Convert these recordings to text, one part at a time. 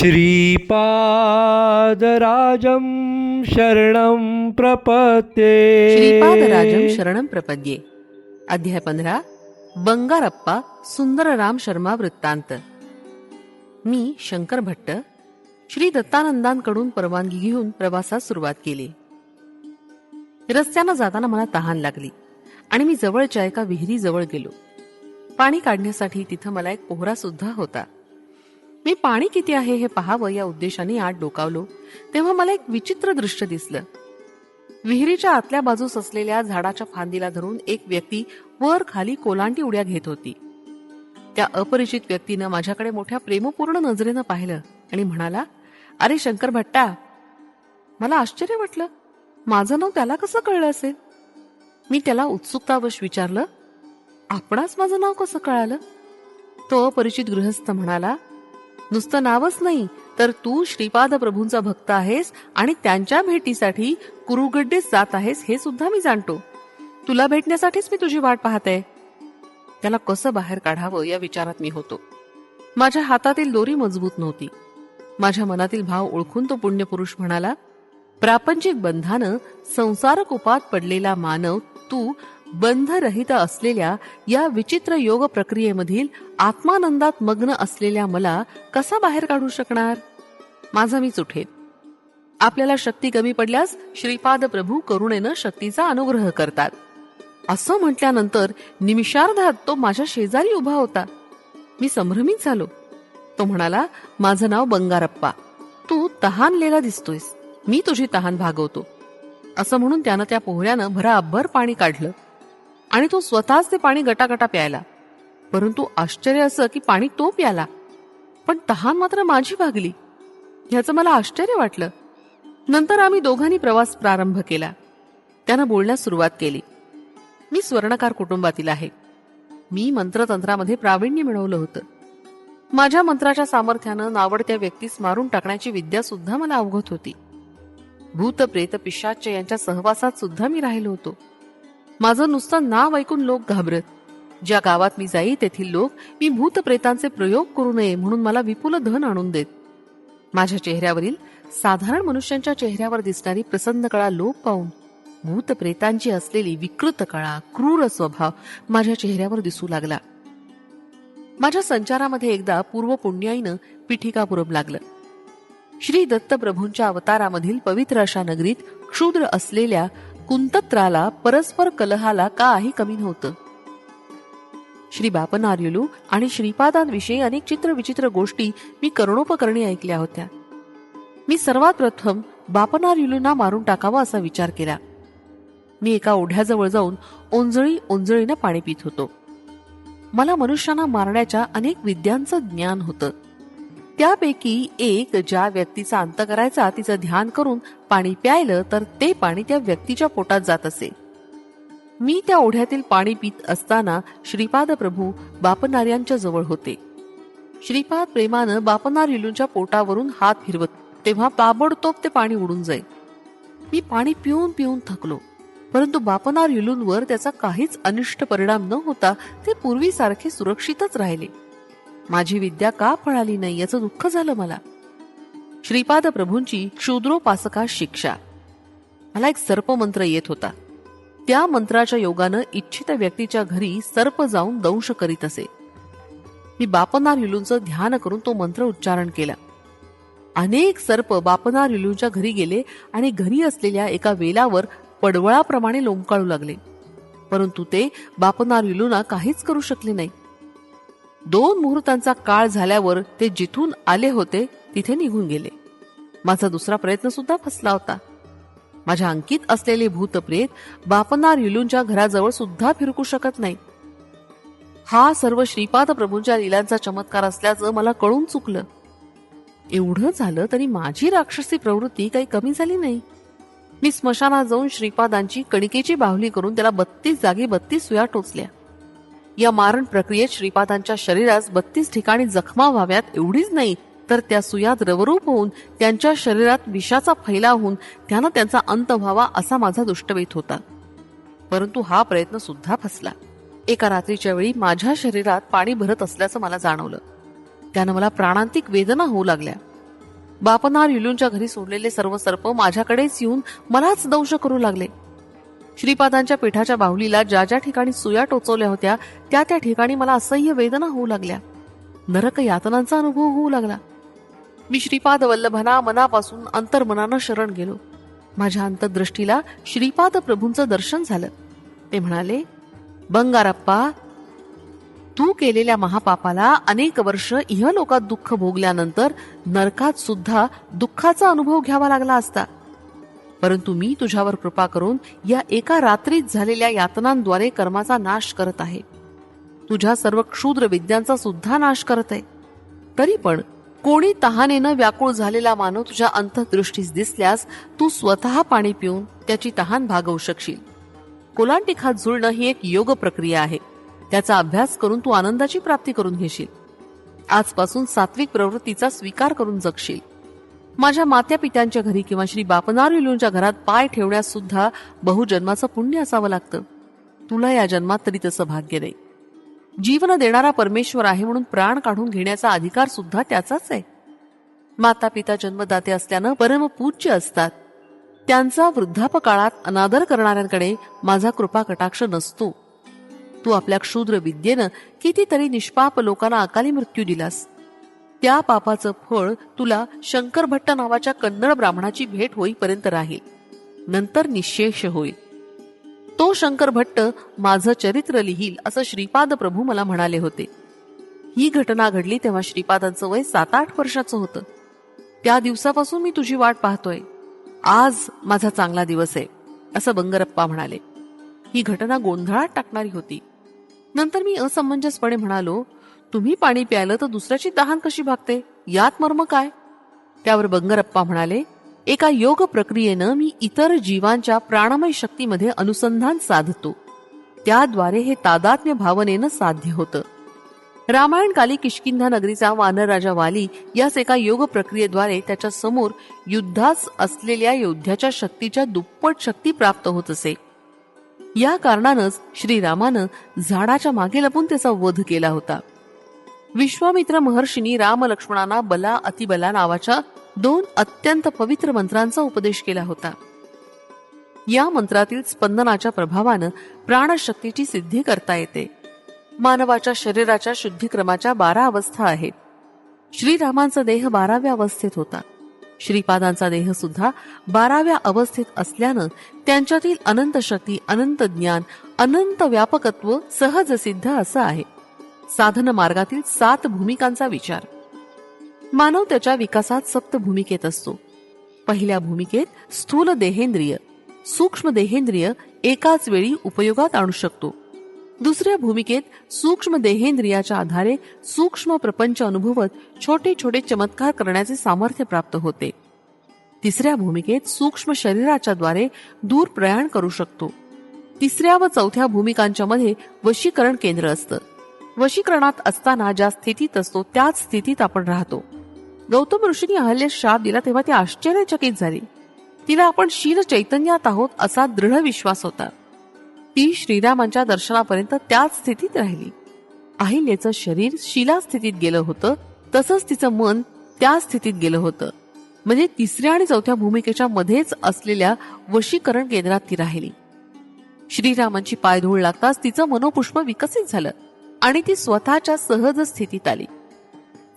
श्रीपादराजं शरणं प्रपद्ये। श्रीपादराजं शरणम प्रपद्ये। अध्याय पंधरा बंगारप्पा सुंदरराम शर्मा वृत्तांत। मी शंकर भट्ट श्री दत्तानंदांकडून परवानगी घेऊन प्रवासास सुरुवात केली. रस्त्यानं जाताना मला तहान लागली आणि मी जवळच्या एका विहिरीजवळ गेलो. पाणी काढण्यासाठी तिथं मला एक पोहरा सुद्धा होता. मी पाणी किती आहे हे पहावं या उद्देशाने आत डोकावलो. तेव्हा मला एक विचित्र दृश्य दिसलं. विहिरीच्या आतल्या बाजूस असलेल्या झाडाच्या फांदीला धरून एक व्यक्ती वर खाली कोलांटी उड्या घेत होती. त्या अपरिचित व्यक्तीनं माझ्याकडे मोठ्या प्रेमपूर्ण नजरेनं पाहिलं आणि म्हणाला अरे शंकर भट्टा मला आश्चर्य वाटलं. माझं नाव त्याला कसं कळलं असेल? मी त्याला उत्सुकतावश विचारलं आपणास माझं नाव कसं कळालं? तो अपरिचित गृहस्थ म्हणाला नुसतं नावच नाही तर तू श्रीपाद प्रभूंचा भक्त आहेस आणि त्यांच्या भेटीसाठी कुरुगड्डेस जात आहेस हे सुद्धा मी जाणतो. तुला भेटण्यासाठीच मी तुझी वाट पाहते. त्याला कसं बाहेर काढावं या विचारात मी होतो. माझ्या हातातील दोरी मजबूत नव्हती. माझ्या मनातील भाव ओळखून तो पुण्यपुरुष म्हणाला प्रापंचिक बंधानं संसार कुपात पडलेला मानव तू बंधरहित असलेल्या या विचित्र योग प्रक्रियेमधील आत्मानंदात मग्न असलेल्या मला कसा बाहेर काढू शकणार? माझा मी उठेन. आपल्याला शक्ती कमी पडल्यास श्रीपाद प्रभू करुणेनं शक्तीचा अनुग्रह करतात. असं म्हटल्यानंतर निमिषार्धात तो माझ्या शेजारी उभा होता. मी संभ्रमित झालो. तो म्हणाला माझं नाव बंगारप्पा. तू तहानलेला दिसतोयस. मी तुझी तहान भागवतो. असं म्हणून त्यानं त्या पोहऱ्यानं भराभर पाणी काढलं. आणि तो स्वतःच ते पाणी गटागटा प्यायला. परंतु आश्चर्य असं की पाणी तो प्याला. पण तहान मात्र माझी भागली. ह्याचं मला आश्चर्य वाटलं. नंतर आम्ही दोघांनी प्रवास प्रारंभ केला. त्यानं बोलण्यास सुरुवात केली. मी स्वर्णकार कुटुंबातील आहे. मी मंत्रतंत्रामध्ये प्रावीण्य मिळवलं होतं. माझ्या मंत्राच्या सामर्थ्यानं नावडत्या व्यक्तीस मारून टाकण्याची विद्या सुद्धा मला अवगत होती. भूत प्रेत पिशाच्य यांच्या सहवासात सुद्धा मी राहिलो होतो. माझं नुसतं नाव ऐकून लोक घाबरत. ज्या गावात मी जाई तेथील लोक मी भूत प्रेतांचे प्रयोग करू नये म्हणून मला विपुल धन आणून देत. माझ्या चेहऱ्यावरील साधारण मनुष्यांच्या चेहऱ्यावर दिसणारी प्रसन्न कळा लोप पाहून भूत प्रेतांची असलेली विकृत कळा क्रूर स्वभाव माझ्या चेहऱ्यावर दिसू लागला. माझ्या संचारामध्ये एकदा पूर्व पुण्याईनं पिठिकापुरम लागलं. श्री दत्त प्रभूंच्या अवतारामधील पवित्र अशा नगरीत क्षुद्र असलेल्या कुंतत्राला परस्पर कलहाला काही कमी नव्हतं. श्री बापनार्युलू आणि श्रीपादांविषयी अनेक चित्रविचित्र गोष्टी मी करणोपकरणी ऐकल्या होत्या. मी सर्वात प्रथम बापनार्युलूंना मारून टाकावा असा विचार केला. मी एका ओढ्याजवळ जाऊन ओंजळी ओंजळीनं पाणी पित होतो. मला मनुष्यांना मारण्याच्या अनेक विद्यांचं ज्ञान होतं. त्यापैकी एक ज्या व्यक्तीचा अंत करायचा तिचं ध्यान करून पाणी प्यायलं तर ते पाणी त्या व्यक्तीच्या पोटात जात असे. मी त्या ओढ्यातील पाणी पित असताना श्रीपाद प्रभू बापनार्यांच्या जवळ होते. श्रीपाद प्रेमानं बापनार युलूंच्या पोटावरून हात फिरवत तेव्हा ताबडतोब ते पाणी उडून जाईल मी पाणी पिऊन पिऊन थकलो परंतु बापनार युलूंवर त्याचा काहीच अनिष्ट परिणाम न होता ते पूर्वीसारखे सुरक्षितच राहिले. माझी विद्या का फळाली नाही याचं दुःख झालं मला. श्रीपाद प्रभूंची क्षुद्रोपासका शिक्षा. मला एक सर्पमंत्र येत होता. त्या मंत्राच्या योगानं इच्छित व्यक्तीच्या घरी सर्प जाऊन दंश करीत असे. मी बापनार युलूंचं ध्यान करून तो मंत्र उच्चारण केला. अनेक सर्प बापनार युलूंच्या घरी गेले आणि घरी असलेल्या एका वेलावर पडवळाप्रमाणे लोंबकाळू लागले. परंतु ते बापनार युलूना काहीच करू शकले नाही. दोन मुहूर्तांचा काळ झाल्यावर ते जिथून आले होते तिथे निघून गेले. माझा दुसरा प्रयत्न सुद्धा फसला होता. माझ्या अंकित असलेले भूतप्रेत बापनार युलूंच्या घराजवळ सुद्धा फिरकू शकत नाही. हा सर्व श्रीपाद प्रभूंच्या लिलांचा चमत्कार असल्याचं मला कळून चुकलं. एवढं झालं तरी माझी राक्षसी प्रवृत्ती काही कमी झाली नाही. मी स्मशानात जाऊन श्रीपादांची कणिकेची बाहुली करून त्याला बत्तीस जागी बत्तीस सुया टोचल्या. या मारण प्रक्रियेत श्रीपादांच्या शरीरास बत्तीस ठिकाणी जखमा व्हाव्यात एवढीच नाही तर त्या सुया द्रवरूप होऊन त्यांच्या शरीरात विषाचा फैलाव होऊन त्यानं त्यांचा अंत व्हावा असा माझा दुष्टवेत होता. परंतु हा प्रयत्न सुद्धा फसला. एका रात्रीच्या वेळी माझ्या शरीरात पाणी भरत असल्याचं मला जाणवलं. त्यानं मला प्राणांतिक वेदना होऊ लागल्या. बापनार युलूंच्या घरी सोडलेले सर्व सर्प माझ्याकडेच येऊन मलाच दंश करू लागले. श्रीपादांच्या पिठाच्या बाहुलीला ज्या ज्या ठिकाणी सुया टोचवल्या होत्या त्या त्या ठिकाणी मला असह्य वेदना होऊ लागल्या. नरक यातनांचा अनुभव होऊ लागला. मी श्रीपाद वल्लभना मनापासून अंतर्मनानं शरण गेलो. माझ्या अंतर्दृष्टीला श्रीपाद प्रभूंचं दर्शन झालं. ते म्हणाले बंगारप्पा तू केलेल्या महापापाला अनेक वर्ष इहलोकात दुःख भोगल्यानंतर नरकात सुद्धा दुःखाचा अनुभव घ्यावा लागला असता. परंतु मी तुझ्यावर कृपा करून या एका रात्रीत झालेल्या यातनांद्वारे कर्माचा नाश करत आहे. तुझ्या सर्व क्षुद्र विद्यांचा सुद्धा नाश करत आहे. तरी पण कोणी तहानेनं व्याकुळ झालेला मानव तुझ्या अंतदृष्टीस दिसल्यास तू स्वतः पाणी पिऊन त्याची तहान भागवू शकशील. कोलांटी खात जुळणं ही एक योग प्रक्रिया आहे. त्याचा अभ्यास करून तू आनंदाची प्राप्ती करून घेशील. आजपासून सात्विक प्रवृत्तीचा स्वीकार करून जगशील. माझ्या मात्या पित्यांच्या घरी किंवा श्री बापनार विलूंच्या घरात पाय ठेवण्यास सुद्धा बहुजन्माचं पुण्य असावं लागतं. तुला या जन्मात तरी तसं भाग्य नाही. जीवन देणारा परमेश्वर आहे म्हणून प्राण काढून घेण्याचा अधिकार सुद्धा त्याचाच आहे. माता पिता जन्मदाते असल्यानं परमपूज्य असतात. त्यांचा वृद्धापकाळात अनादर करणाऱ्यांकडे माझा कृपा कटाक्ष नसतो. तू आपल्या क्षुद्र विद्येनं कितीतरी निष्पाप लोकांना अकाली मृत्यू दिलास. त्या पापाचं फळ तुला शंकरभट्ट नावाच्या कन्नड ब्राह्मणाची भेट होईपर्यंत राहील. नंतर निशेष होईल. तो शंकरभट्ट माझं चरित्र लिहील असं श्रीपाद प्रभू मला म्हणाले होते. ही घटना घडली तेव्हा श्रीपादांचं वय सात आठ वर्षाचं होतं. त्या दिवसापासून मी तुझी वाट पाहतोय. आज माझा चांगला दिवस आहे असं बंगरप्पा म्हणाले. ही घटना गोंधळात टाकणारी होती. नंतर मी असमंजसपणे म्हणालो तुम्ही पाणी प्यायलं तर दुसऱ्याची तहान कशी भागते? यात मर्म काय? त्यावर बंगरप्पा म्हणाले एका योग प्रक्रियेनं मी इतर जीवांच्या प्राणमय शक्तीमध्ये अनुसंधान साधतो. त्याद्वारे हे तादात्म्य भावनेनं साध्य होतं. रामायण काली किशकिंधा नगरीचा वानर राजा वाली याच एका योग प्रक्रियेद्वारे त्याच्यासमोर युद्धास असलेल्या योद्ध्याच्या शक्तीच्या दुप्पट शक्ती प्राप्त होत असे. या कारणानंच श्रीरामानं झाडाच्या मागे लपून त्याचा वध केला होता. विश्वामित्र महर्षींनी राम लक्ष्मणांना बला अतिबला नावाच्या दोन अत्यंत पवित्र मंत्रांचा उपदेश केला होता. या मंत्रातील स्पंदनाच्या प्रभावानं प्राणशक्तीची सिद्धी करता येते. मानवाच्या शरीराच्या शुद्धीक्रमाच्या बारा अवस्था आहेत. श्रीरामांचा देह बाराव्या अवस्थेत होता. श्रीपादांचा देह सुद्धा बाराव्या अवस्थेत असल्यानं त्यांच्यातील अनंत शक्ती अनंत ज्ञान अनंत व्यापकत्व सहज सिद्ध असं आहे. साधन मार्गातील सात भूमिकांचा विचार. मानव त्याच्या विकासात सप्त भूमिकेत असतो. पहिल्या भूमिकेत स्थूल देहेंद्रिय सूक्ष्म देहेंद्रिय एकाच वेळी उपयोगात आणू शकतो. दुसऱ्या भूमिकेत सूक्ष्म देहेंद्रियाच्या आधारे सूक्ष्म प्रपंच अनुभवत छोटे छोटे चमत्कार करण्याचे सामर्थ्य प्राप्त होते. तिसऱ्या भूमिकेत सूक्ष्म शरीराच्या द्वारे दूर प्रयाण करू शकतो. तिसऱ्या व चौथ्या भूमिकांच्या मध्ये वशीकरण केंद्र असतं. वशीकरणात असताना ज्या स्थितीत असतो त्याच स्थितीत आपण राहतो. गौतम ऋषींनी अहल्यास शाप दिला तेव्हा ती आश्चर्यचकित झाली. तिला आपण शील चैतन्यात आहोत असा दृढ विश्वास होता. ती श्रीरामांच्या दर्शनापर्यंत त्याच स्थितीत राहिली. अहिल्याचं शरीर शिला स्थितीत गेलं होतं तसंच तिचं मन त्या स्थितीत गेलं होतं. म्हणजे तिसऱ्या आणि चौथ्या भूमिकेच्या मध्येच असलेल्या वशीकरण केंद्रात ती राहिली. श्रीरामांची पायधूळ लागताच तिचं मनोपुष्प विकसित झालं. आणि ती स्वतःच्या सहज स्थितीत आली.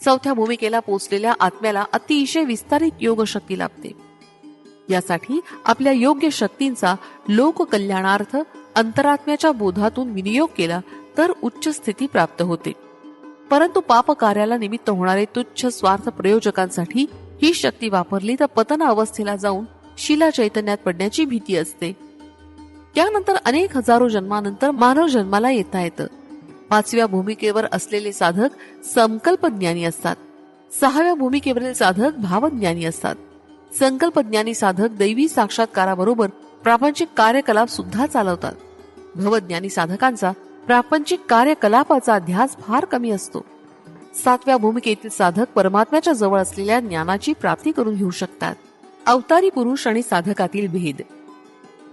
चौथ्या भूमिकेला पोचलेल्या आत्म्याला अतिशय विस्तारित योग शक्ती लाभते. यासाठी आपल्या योग्य शक्तींचा लोककल्याणार्थ अंतरात्म्याच्या बोधातून विनियोग केला तर उच्च स्थिती प्राप्त होते. परंतु पाप कार्याला निमित्त होणारे तुच्छ स्वार्थ प्रयोजकांसाठी ही शक्ती वापरली तर पतन अवस्थेला जाऊन शिला चैतन्यात पडण्याची भीती असते. त्यानंतर अनेक हजारो जन्मानंतर मानव जन्माला येता येतं. पाचव्या भूमिकेवर असलेले साधक संकल्प ज्ञानी असतात. सहाव्या भूमिकेवरील साधक भावज्ञानी असतात. संकल्प ज्ञानी साधक दैवी साक्षात्काराबरोबर प्रापंचिक कार्यकलाप सुद्धा चालवतात. भवज्ञानी साधकांचा प्रापंचिक कार्यकलापाचा ध्यास फार कमी असतो. सातव्या भूमिकेतील साधक परमात्म्याच्या जवळ असलेल्या ज्ञानाची प्राप्ती करून घेऊ शकतात. अवतारी पुरुष आणि साधकातील भेद.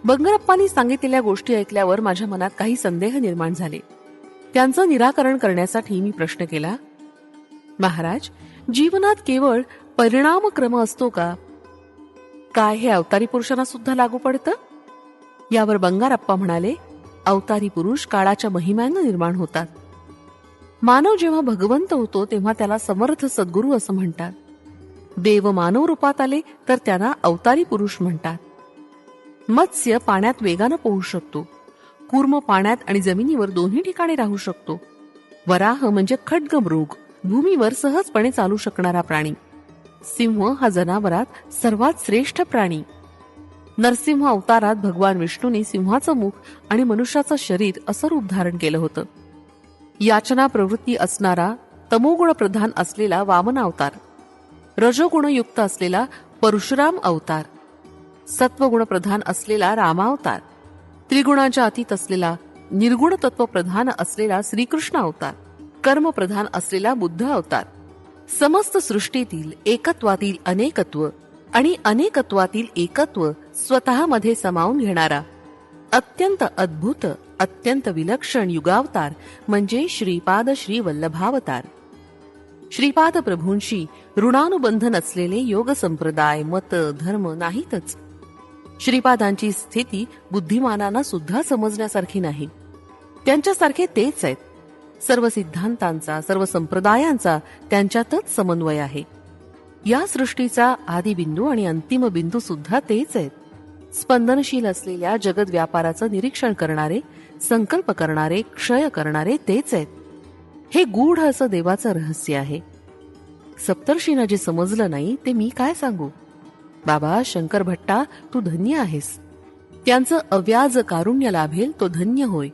बंगरप्पानी सांगितलेल्या गोष्टी ऐकल्यावर माझ्या मनात काही संदेह निर्माण झाले. त्यांचं निराकरण करण्यासाठी मी प्रश्न केला महाराज जीवनात केवळ परिणामक्रम असतो का? काय हे अवतारी पुरुषांना सुद्धा लागू पडतं? यावर बंगारप्पा म्हणाले अवतारी पुरुष काळाच्या महिम्यानं निर्माण होतात. मानव जेव्हा भगवंत होतो तेव्हा त्याला समर्थ सद्गुरू असं म्हणतात. देव मानव रूपात आले तर त्यांना अवतारी पुरुष म्हणतात. मत्स्य पाण्यात वेगानं पोहू शकतो. कूर्म पाण्यात आणि जमिनीवर दोन्ही ठिकाणी राहू शकतो. वराह म्हणजे खड्ग मृग भूमीवर सहजपणे चालू शकणारा प्राणी. सिंह हा जनावरात सर्वात श्रेष्ठ प्राणी. नरसिंह अवतारात भगवान विष्णूने सिंहाचं मुख आणि मनुष्याचं शरीर असं रूप धारण केलं होतं. याचना प्रवृत्ती असणारा तमोगुण प्रधान असलेला वामन अवतार. रजोगुणयुक्त असलेला परशुराम अवतार. सत्वगुण प्रधान असलेला रामावतार. त्रिगुणाच्या अतीत असलेला निर्गुण तत्व प्रधान असलेला श्रीकृष्ण अवतार कर्म प्रधान असलेला बुद्ध अवतार. समस्त सृष्टीतील एकत्वातील अनेकत्व आणि अनेकत्वातील एकत्व स्वतःमध्ये सामावून घेणारा अत्यंत अद्भुत अत्यंत विलक्षण युगावतार म्हणजे श्रीपाद श्री वल्लभावतार श्रीपाद प्रभूंशी ऋणानुबंध नसलेले योग संप्रदाय मत धर्म नाहीतच. श्रीपादांची स्थिती बुद्धिमानांना सुद्धा समजण्यासारखी नाही. त्यांच्यासारखे तेच आहेत. सर्व सिद्धांतांचा सर्व संप्रदायांचा त्यांच्यातच समन्वय आहे. या सृष्टीचा आदिबिंदू आणि अंतिम बिंदू सुद्धा तेच आहेत. स्पंदनशील असलेल्या जगद व्यापाराचं निरीक्षण करणारे संकल्प करणारे क्षय करणारे तेच आहेत. हे गूढ असं देवाचं रहस्य आहे. सप्तर्षींना जे समजलं नाही ते मी काय सांगू? बाबा शंकर भट्टा तू धन्य आहेस. त्यांचं अव्याज कारुण्य लाभेल तो धन्य होय.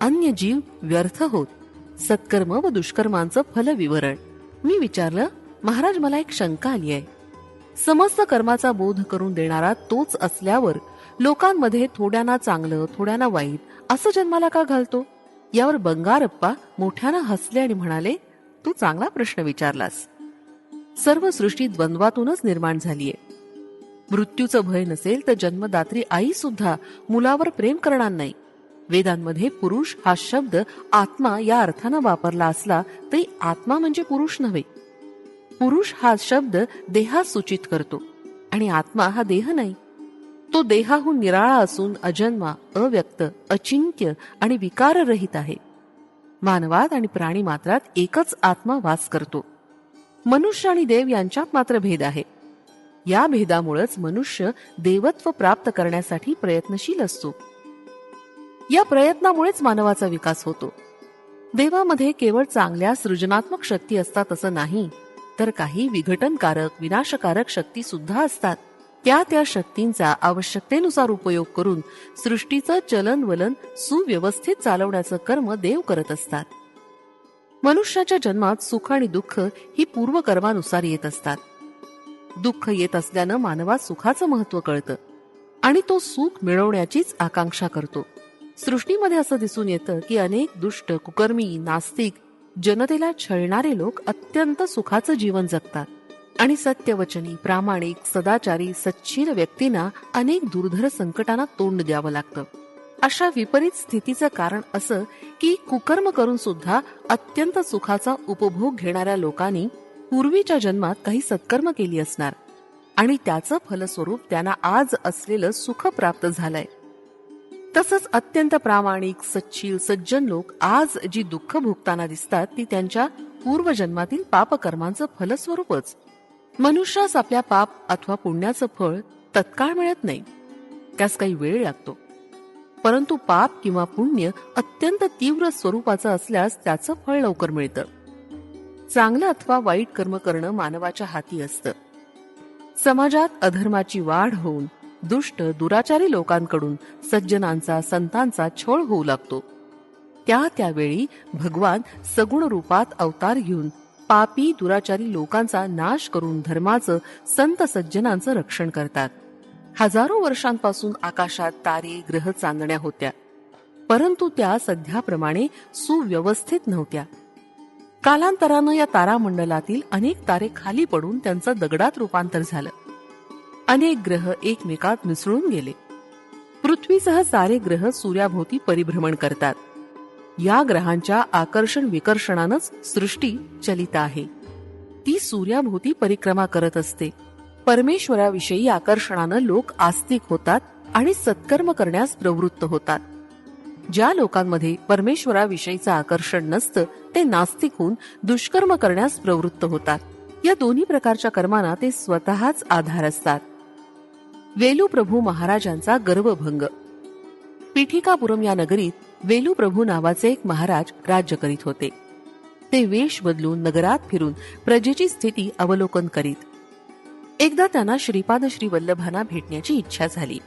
अन्य जीव व्यर्थ होत. सत्कर्म व दुष्कर्मांचं फल विवरण. मी विचारलं महाराज मला एक शंका आली आहे. समस्त कर्माचा बोध करून देणारा तोच असल्यावर लोकांमध्ये थोड्याना चांगलं थोड्याना वाईट असं जन्माला का घालतो? यावर बंगारप्पा मोठ्यानं हसले आणि म्हणाले तू चांगला प्रश्न विचारलास. सर्व सृष्टी द्वंद्वातूनच निर्माण झालीये. मृत्यूचं भय नसेल तर जन्मदात्री आई सुद्धा मुलावर प्रेम करणार नाही. वेदांमध्ये पुरुष हा शब्द आत्मा या अर्थानं वापरला असला तरी आत्मा म्हणजे पुरुष नव्हे. पुरुष हा शब्द देहा सूचित करतो आणि आत्मा हा देह नाही. तो देहाहून निराळा असून अजन्मा अव्यक्त अचिंत्य आणि विकाररहित आहे. मानवात आणि प्राणी मात्रात एकच आत्मा वास करतो. मनुष्य आणि देव यांच्यात मात्र भेद आहे. या भेदामुळेच मनुष्य देवत्व प्राप्त करण्यासाठी प्रयत्नशील असतो. या प्रयत्नामुळेच मानवाचा विकास होतो. देवामध्ये केवळ चांगल्या सृजनात्मक शक्ती असतात असं नाही तर काही विघटनकारक विनाशकारक शक्ती सुद्धा असतात. त्या त्या शक्तींचा आवश्यकतेनुसार उपयोग करून सृष्टीचं चलनवलन सुव्यवस्थित चालवण्याचं कर्म देव करत असतात. मनुष्याच्या जन्मात सुख आणि दुःख ही पूर्वकर्मानुसार येत असतात. दुःख येत असल्यानं मानवात सुखाचं महत्त्व कळतं आणि तो सुख मिळवण्याचीच आकांक्षा करतो. सृष्टीमध्ये असं दिसून येतं की अनेक दुष्ट कुकर्मी नास्तिक जनतेला छळणारे लोक अत्यंत सुखाचं जीवन जगतात आणि सत्यवचनी प्रामाणिक सदाचारी सच्शील व्यक्तींना अनेक दुर्धर संकटांना तोंड द्यावं लागतं. अशा विपरीत स्थितीचं कारण असं की कुकर्म करून सुद्धा अत्यंत सुखाचा उपभोग घेणाऱ्या लोकांनी पूर्वीच्या जन्मात काही सत्कर्म केली असणार. आणि त्याचं फलस्वरूप त्यांना आज असलेलं सुख प्राप्त झालंय. तसंच अत्यंत प्रामाणिक सच्चील सज्जन लोक आज जी दुःख भोगताना दिसतात ती त्यांच्या पूर्वजन्मातील पापकर्मांचं फलस्वरूपच. मनुष्यास आपल्या पाप अथवा पुण्याचं फळ तत्काळ मिळत नाही. त्यास काही वेळ लागतो. परंतु पाप किंवा पुण्य अत्यंत तीव्र स्वरूपाचं असल्यास त्याचं फळ लवकर मिळतं. चांगलं अथवा वाईट कर्म करणं मानवाच्या हाती असतं. समाजात अधर्माची वाढ होऊन दुष्ट दुराचारी लोकांकडून सज्जनांचा संतांचा छळ होऊ लागतो. त्या त्यावेळी भगवान सगुण रूपात अवतार घेऊन पापी दुराचारी लोकांचा नाश करून धर्माचं संत सज्जनांचं रक्षण करतात. हजारो वर्षांपासून आकाशात तारे ग्रह चांदण्या होत्या. परंतु त्या सध्याप्रमाणे सुव्यवस्थित नव्हत्या. कालांतरानं या तारामंडलातील अनेक तारे खाली पडून त्यांचं दगडात रूपांतर झालं. अनेक ग्रह एकमेकात मिसळून गेले. पृथ्वीसह सारे ग्रह सूर्याभोवती परिभ्रमण करतात. या ग्रहांच्या आकर्षण विकर्षणानच सृष्टी चलित आहे. ती सूर्याभोवती परिक्रमा करत असते. परमेश्वराविषयी आकर्षणानं लोक आस्तिक होतात आणि सत्कर्म करण्यास प्रवृत्त होतात. ज्या लोकांमध्ये परमेश्वराविषयीचं आकर्षण नसतं ते नास्तिक होऊन दुष्कर्म करण्यास प्रवृत्त होतात. या दोन्ही प्रकारच्या कर्मांना ते स्वतःच आधार असतात. वेलू प्रभू महाराजांचा गर्वभंग. पिठिकापुरम या नगरीत वेलू प्रभू नावाचे एक महाराज राज्य करीत होते. ते वेश बदलून नगरात फिरून प्रजेची स्थिती अवलोकन करीत. एकदा त्यांना श्रीपाद श्री वल्लभांना भेटण्याची इच्छा झाली.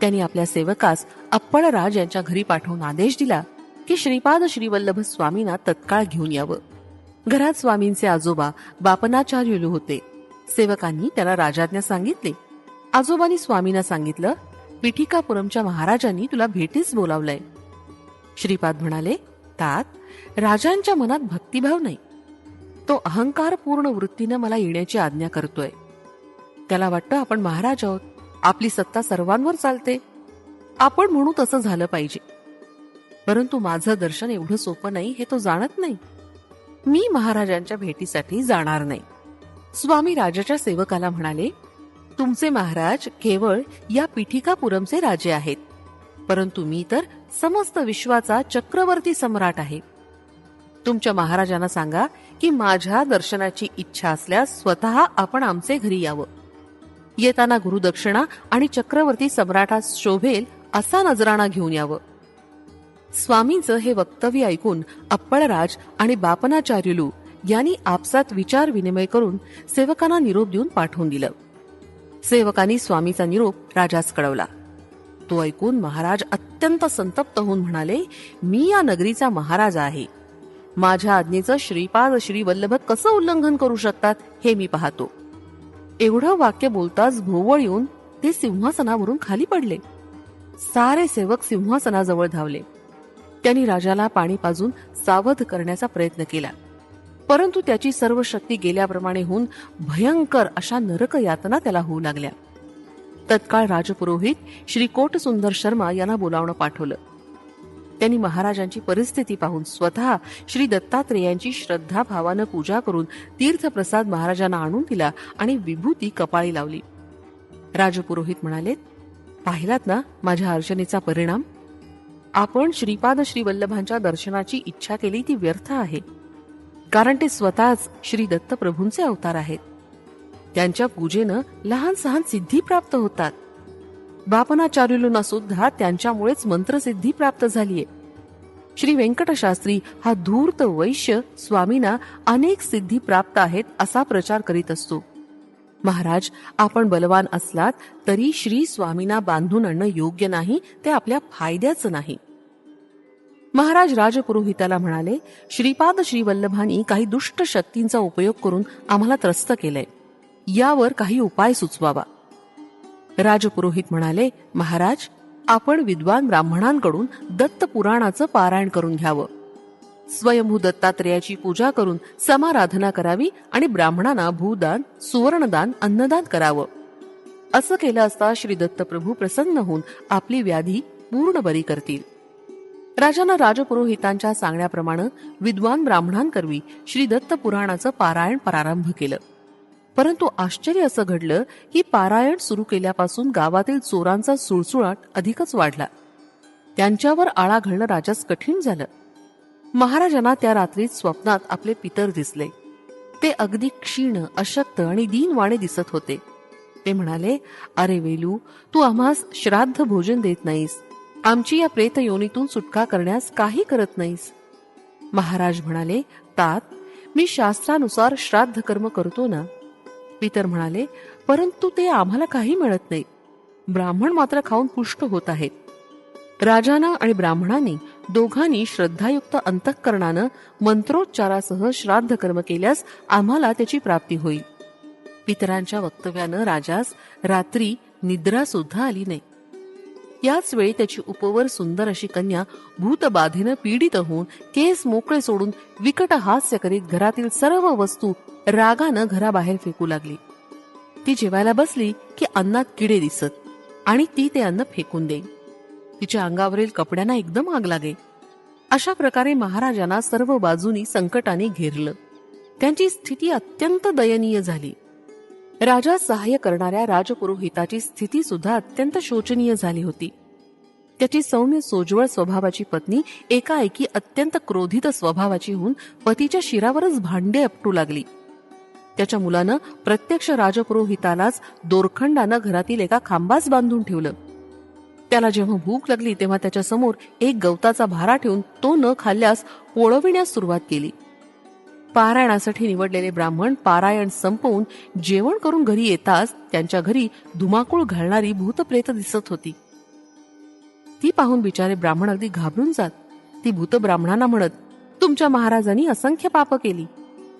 त्यांनी आपल्या सेवकास अप्पळराज यांच्या घरी पाठवून आदेश दिला की श्रीपाद श्रीवल्लभ स्वामींना तत्काळ घेऊन यावं. घरात स्वामींचे आजोबा बापनाचार्युलू होते. सेवकांनी त्याला राजाज्ञा सांगितले. आजोबांनी स्वामींना सांगितलं पिठिकापुरमच्या महाराजांनी तुला भेटीस बोलावलंय. श्रीपाद म्हणाले तात राजांच्या मनात भक्तिभाव नाही. तो अहंकारपूर्ण वृत्तीनं मला येण्याची आज्ञा करतोय. त्याला वाटतं आपण महाराज आहोत. आपली सत्ता सर्वांवर चालते. आपण म्हणू तसं झालं पाहिजे. परंतु माझं दर्शन एवढं सोपं नाही हे तो जाणत नाही. मी महाराजांच्या भेटीसाठी जाणार नाही. स्वामी राजाच्या सेवकाला म्हणाले तुमचे महाराज केवळ या पिठिकापुरमचे राजे आहेत. परंतु मी तर समस्त विश्वाचा चक्रवर्ती सम्राट आहे. तुमच्या महाराजांना सांगा की माझ्या दर्शनाची इच्छा असल्यास स्वतः आपण आमचे घरी यावं. येताना गुरुदक्षिणा आणि चक्रवर्ती सम्राटास शोभेल असा नजराणा घेऊन यावं. स्वामींचं हे वक्तव्य ऐकून अप्पळराज आणि बापनाचार्युलू यांनी आपसात विचार विनिमय करून सेवकांना निरोप देऊन पाठवून दिलं. सेवकांनी स्वामीचा निरोप राजास कळवला. तो ऐकून महाराज अत्यंत संतप्त होऊन म्हणाले मी या नगरीचा महाराज आहे. माझ्या आज्ञेचं श्रीपाद श्री वल्लभ कसं उल्लंघन करू शकतात हे मी पाहतो. एवढं वाक्य बोलताच भोवळ येऊन ते सिंहासनावरून खाली पडले. सारे सेवक सिंहासनाजवळ धावले. त्यांनी राजाला पाणी पाजून सावध करण्याचा प्रयत्न केला. परंतु त्याची सर्व शक्ती गेल्याप्रमाणे होऊन भयंकर अशा नरक यातना त्याला होऊ लागल्या. तत्काळ राजपुरोहित श्री कोट सुंदर शर्मा यांना बोलावणं पाठवलं. त्यांनी महाराजांची परिस्थिती पाहून स्वतः श्री दत्तात्रेयांची श्रद्धा भावानं पूजा करून तीर्थप्रसाद महाराजांना आणून दिला आणि विभूती कपाळी लावली. राजपुरोहित म्हणाले पाहिलात ना माझ्या अर्चनेचा परिणाम? आपण श्रीपाद श्रीवल्लभांच्या दर्शनाची इच्छा केली ती व्यर्थ आहे. कारण ते स्वतःच श्री दत्तप्रभूंचे अवतार आहेत. त्यांच्या पूजेनं लहान सहान सिद्धी प्राप्त होतात. बापनाचार्युलूंना सुद्धा त्यांच्यामुळेच मंत्रसिद्धी प्राप्त झालीये. श्री व्यंकटशास्त्री हा धूर्त वैश्य स्वामींना अनेक सिद्धी प्राप्त आहेत असा प्रचार करीत असतो. महाराज आपण बलवान असलात तरी श्री स्वामींना बांधून आणणं योग्य नाही ते आपल्या फायद्याचं नाही. महाराज राजपुरोहिताला म्हणाले श्रीपाद श्री वल्लभांनी काही दुष्ट शक्तींचा उपयोग करून आम्हाला त्रस्त केलंय. यावर काही उपाय सुचवावा. राजपुरोहित म्हणाले महाराज आपण विद्वान ब्राह्मणांकडून दत्त पुराणाचं पारायण करून घ्यावं. स्वयंभू दत्तात्रेयाची पूजा करून समाराधना करावी आणि ब्राह्मणांना भूदान सुवर्णदान अन्नदान करावं. असं केलं असता श्री दत्तप्रभू प्रसन्न होऊन आपली व्याधी पूर्ण बरी करतील. राजानं राजपुरोहितांच्या सांगण्याप्रमाणे विद्वान ब्राह्मणांकरवी श्री दत्त पुराणाचं पारायण प्रारंभ केलं. परंतु आश्चर्य असं घडलं की पारायण सुरू केल्यापासून गावातील चोरांचा सुळसुळाट अधिकच वाढला. त्यांच्यावर आळा घालणं राजास कठीण झालं. महाराजांना त्या रात्रीत स्वप्नात आपले पितर दिसले. ते अगदी क्षीण अशक्त आणि दीनवाणे दिसत होते. ते म्हणाले अरे वेलू तू आम्हास श्राद्ध भोजन देत नाहीस. आमची या प्रेत योनीतून सुटका करण्यास काही करत नाहीस. महाराज म्हणाले तात मी शास्त्रानुसार श्राद्ध कर्म करतो ना? पितर म्हणाले परंतु ते आम्हाला काही मिळत नाही. ब्राह्मण मात्र खाऊन पुष्ट होत आहेत. राजाना आणि ब्राह्मणांनी दोघांनी श्रद्धायुक्त अंतःकरणानं मंत्रोच्चारासह श्राद्ध कर्म केल्यास आम्हाला त्याची प्राप्ती होईल. पितरांच्या वक्तव्यानं राजास रात्री निद्रा सुद्धा आली नाही. याच वेळी त्याची उपवर सुंदर अशी कन्या भूतबाधेनं पीडित होऊन केस मोकळे सोडून विकट हास्य करीत घरातील सर्व वस्तू रागानं घराबाहेर फेकू लागली. ती जेवायला बसली की अन्नात किडे दिसत आणि ती ते अन्न फेकून देईल. तिच्या अंगावरील कपड्यांना एकदम आग लागे. अशा प्रकारे महाराजांना सर्व बाजूनी संकटाने घेरलं. त्यांची स्थिती अत्यंत दयनीय झाली. राजा सहाय्य करणाऱ्या राजपुरोहिताची स्थिती सुद्धा अत्यंत शोचनीय झाली होती. त्याची सौम्य सोज्वळ स्वभावाची पत्नी एकाएकी अत्यंत क्रोधित स्वभावाची होऊन पतीच्या शिरावरच भांडे अपटू लागली. त्याच्या मुलानं प्रत्यक्ष राजपुरोहितालाच दोरखंडानं घरातील एका खांबास बांधून ठेवलं. त्याला जेव्हा भूक लागली तेव्हा त्याच्यासमोर एक गवताचा भारा ठेवून तो न खाल्ल्यास ओळविण्यास सुरुवात केली. पारायणासाठी निवडलेले ब्राह्मण पारायण संपवून जेवण करून घरी येताच त्यांच्या घरी धुमाकूळ घालणारी भूतप्रेत दिसत होती. ती पाहून बिचारे ब्राह्मण अगदी घाबरून जात. ती भूत ब्राह्मणांना म्हणत तुमच्या महाराजांनी असंख्य पाप केली.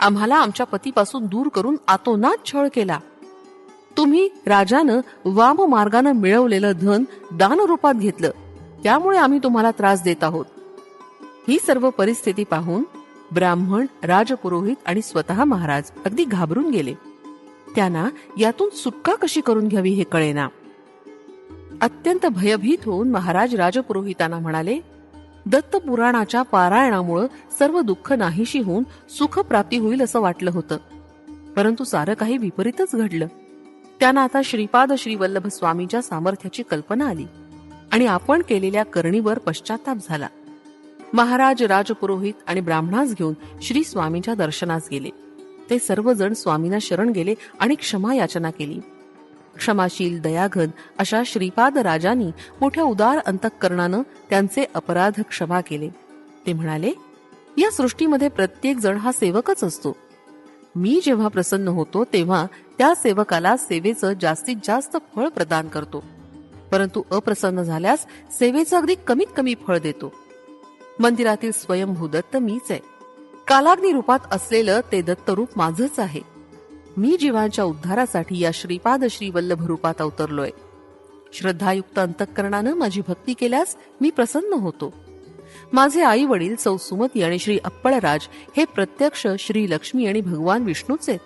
आम्हाला आमच्या पतीपासून दूर करून आतोनात छळ केला. तुम्ही राजानं वाम मार्गानं मिळवलेलं धन दान रूपात घेतलं. त्यामुळे आम्ही तुम्हाला त्रास देत आहोत. ही सर्व परिस्थिती पाहून ब्राह्मण राजपुरोहित आणि स्वतः महाराज अगदी घाबरून गेले. त्यांना यातून सुटका कशी करून घ्यावी हे कळेना. अत्यंत भयभीत होऊन महाराज राजपुरोहितांना म्हणाले दत्त पुराणाच्या पारायणामुळं सर्व दुःख नाहीशी होऊन सुख प्राप्ती होईल असं वाटलं होतं. परंतु सारं काही विपरीतच घडलं. त्यांना आता श्रीपाद श्री वल्लभ स्वामीच्या सामर्थ्याची कल्पना आली आणि आपण केलेल्या करणीवर पश्चाताप झाला. महाराज राजपुरोहित आणि ब्राह्मणास घेऊन श्री स्वामींच्या दर्शनास गेले. ते सर्वजण स्वामींना शरण गेले आणि क्षमा याचना केली. क्षमाशील दयाघन अशा श्रीपाद राजांनी मोठ्या उदार अंतःकरणानं त्यांचे अपराध क्षमा केले. ते म्हणाले या सृष्टीमध्ये प्रत्येक जण हा सेवकच असतो. मी जेव्हा प्रसन्न होतो तेव्हा त्या सेवकाला सेवेचं जास्तीत जास्त फळ प्रदान करतो. परंतु अप्रसन्न झाल्यास सेवेचं अगदी कमीत कमी फळ देतो. मंदिरातील स्वयंभू दत्त मीच आहे. कालाग्नी रूपात असलेलं ते दत्तरूप माझंच माझच आहे. मी जीवांच्या उद्धारासाठी या श्रीपाद श्री वल्लभ रूपात अवतरलोय. श्रद्धायुक्त अंतःकरणानं माझी भक्ती केल्यास मी प्रसन्न होतो. माझे आई वडील सौ सुमती आणि श्री अप्पळराज हे प्रत्यक्ष श्री लक्ष्मी आणि भगवान विष्णूच आहेत.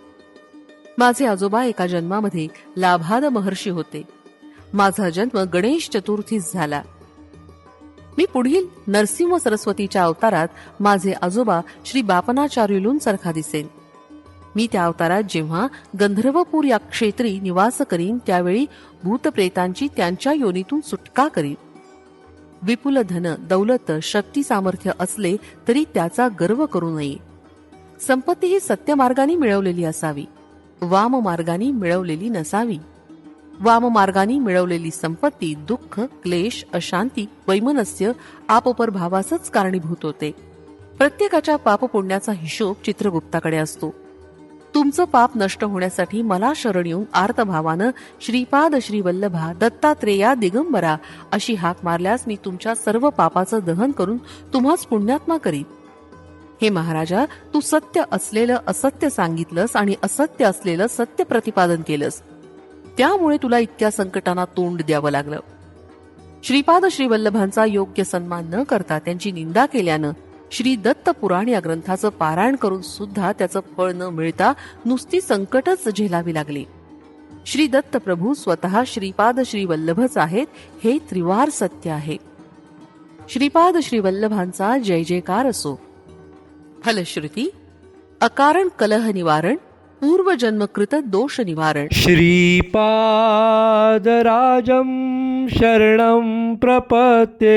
माझे आजोबा एका जन्मामध्ये लाभाद महर्षी होते. माझा जन्म गणेश चतुर्थीस झाला. मी पुढील नरसिंह सरस्वतीच्या अवतारात माझे आजोबा श्री बापनाचार्युलून सारखा दिसेन. मी त्या अवतारात जेव्हा गंधर्वपूर या क्षेत्री निवास करीन त्यावेळी भूतप्रेतांची त्यांच्या योनीतून सुटका करीन. विपुल धन दौलत शक्ती सामर्थ्य असले तरी त्याचा गर्व करू नये. संपत्ती ही सत्यमार्गाने मिळवलेली असावी. वाम मार्गाने मिळवलेली नसावी. वाम मार्गाने मिळवलेली संपत्ती दुःख क्लेश अशांती वैमनस्य आपोपर भावासच कारणीभूत होते. प्रत्येकाच्या पाप पुण्याचा हिशोब चित्रगुप्ताकडे असतो. तुमचं पाप नष्ट होण्यासाठी मला शरण येऊन आर्तभावानं श्रीपाद श्रीवल्लभा दत्तात्रेया दिगंबरा अशी हाक मारल्यास मी तुमच्या सर्व पापाचं दहन करून तुम्हाच पुण्यात्मा करीन. हे महाराजा तू सत्य असलेलं असत्य सांगितलंस आणि असत्य असलेलं सत्य प्रतिपादन केलंस. त्यामुळे तुला इतक्या संकटांना तोंड द्यावं लागलं. श्रीपाद श्रीवल्लभांचा योग्य सन्मान न करता त्यांची निंदा केल्यानं श्री दत्त पुराण या ग्रंथाचं पारायण करून सुद्धा त्याचं फळ न मिळता नुसती संकटच झेलावी लागली. श्री दत्त प्रभू स्वतः श्रीपाद श्रीवल्लभच आहेत हे त्रिवार सत्य आहे. श्रीपाद श्रीवल्लभांचा जय जयकार असो. फलश्रुती अकारण कलह निवारण पूर्वजन्मकृत दोष निवारण श्रीपादराजं शरणं प्रपते